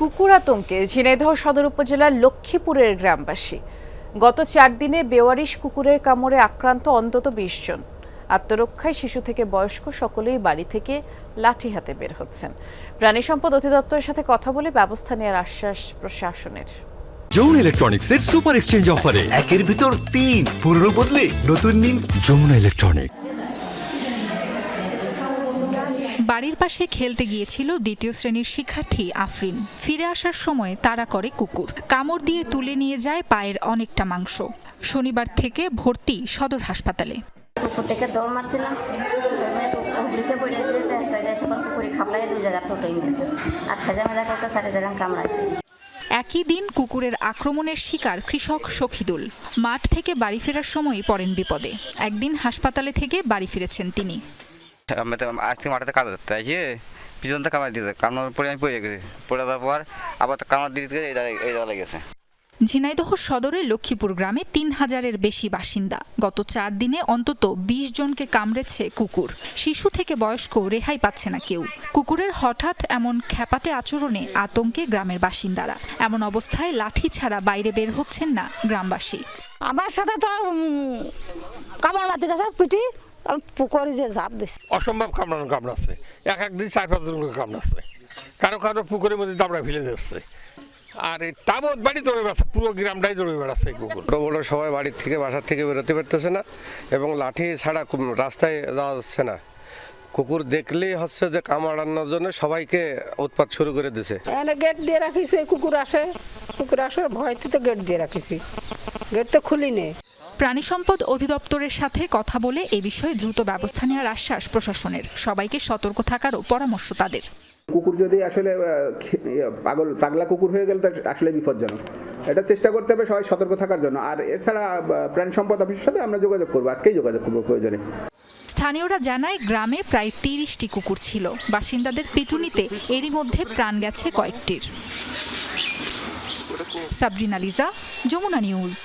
কুকুর আতঙ্কে ঝিনাইদহ সদর উপজেলার লক্ষ্মীপুরের গ্রামবাসী। গত চার দিনে বেওয়ারিশ কুকুরের কামড়ে আক্রান্ত অন্তত বিশ জন। আত্মরক্ষায় শিশু থেকে বয়স্ক সকলেই বাড়ি থেকে লাঠি হাতে বের হচ্ছেন। প্রাণী সম্পদ অধিদপ্তরের সাথে কথা বলে ব্যবস্থা নেওয়ার আশ্বাস প্রশাসনের। যমুনা ইলেকট্রনিক্সের সুপার এক্সচেঞ্জ অফারে একের ভিতর তিন পুরনো বদলে নতুন নিন। যমুনা ইলেকট্রনিক বাড়ির পাশে খেলতে গিয়েছিল দ্বিতীয় শ্রেণির শিক্ষার্থী আফরিন। ফিরে আসার সময় তাড়া করে কুকুর। কামড় দিয়ে তুলে নিয়ে যায় পায়ের অনেকটা মাংস। শনিবার থেকে ভর্তি সদর হাসপাতালে। কুকুর দৌড় মারছিলাম। উঠে পড়ে সাইডে এসে পর কুকুরি জায়গা তোটই নিয়েছে। আর খেজা মেজা করতে চারি জায়গা কামড়াইছে একই দিন কুকুরের আক্রমণের শিকার কৃষক শখিদুল মাঠ থেকে বাড়ি ফেরার সময় পড়েন বিপদে। একদিন হাসপাতালে থেকে বাড়ি ফিরেছেন তিনি। আজকে মাঠে কাজ করতে আছি পিছন থেকে কামড় দিতে কামড়ার পরে আমি পড়ে গেছি। পড়ে যাওয়ার পর আবার কামড় দিতে এই জায়গা লেগেছে ঝিনাইদহ সদরের লক্ষ্মীপুর গ্রামে তিন হাজারের বেশি বাসিন্দা। গত চার দিনে অন্তত বিশ জনকে কামড়েছে কুকুর। শিশু থেকে বয়স্ক রেহাই পাচ্ছে না কেউ। কুকুরের হঠাৎ এমন খ্যাপাটে আচরণে আতঙ্কে গ্রামের বাসিন্দারা। এমন অবস্থায় লাঠি ছাড়া বাইরে বের হচ্ছেন না গ্রামবাসী। আমার সাথে তো কামড় মারতে গেছে পিটি। আমি পুকুরে যে ঝাঁপ দিছি। অসম্ভব কামড়ানো কামড়াচ্ছে এক একদিন চার পাঁচ জন কামড়াচ্ছে কারও কারও পুকুরের মধ্যে দাবড়া ফেলে দিচ্ছে। আর এই তাবৎ বাড়ি দৌড়ে বেড়াচ্ছে পুরো গ্রামটাই দৌড়ে বেড়াচ্ছে কুকুর ছোটো বড়ো সবাই বাড়ির থেকে বাসার থেকে বেরোতে পারতেছে না এবং লাঠি ছাড়া রাস্তায় যাওয়া যাচ্ছে না। কুকুর দেখলেই হচ্ছে যে কামড়ানোর জন্য সবাইকে উৎপাত শুরু করে দিছে। এনে গেট দিয়ে রাখিছি কুকুর আসে। কুকুর আসে ভয়তে তো গেট দিয়ে রাখিছি। গেট তো খুলি নেই প্রাণী সম্পদ অধিদপ্তরের সাথে কথা বলে এ বিষয়ে দ্রুত ব্যবস্থা নেওয়ার আশ্বাস প্রশাসনের। সবাইকে সতর্ক থাকারও পরামর্শ তাদের। কুকুর যদি আসলে ইয়ে, পাগল পাগলা কুকুর হয়ে গেলে তো আসলে বিপজ্জনক। এটা চেষ্টা করতে হবে সবাই সতর্ক থাকার জন্য। আর এছাড়া প্রাণী সম্পদ অফিসের সাথে আমরা যোগাযোগ করব। আজকেই যোগাযোগ করব প্রয়োজনে। স্থানীয়রা জানায় গ্রামে প্রায় তিরিশটি কুকুর ছিল। বাসিন্দাদের পিটুনিতে এরই মধ্যে প্রাণ গেছে কয়েকটির। সাবরিনা লিজা যমুনা নিউজ।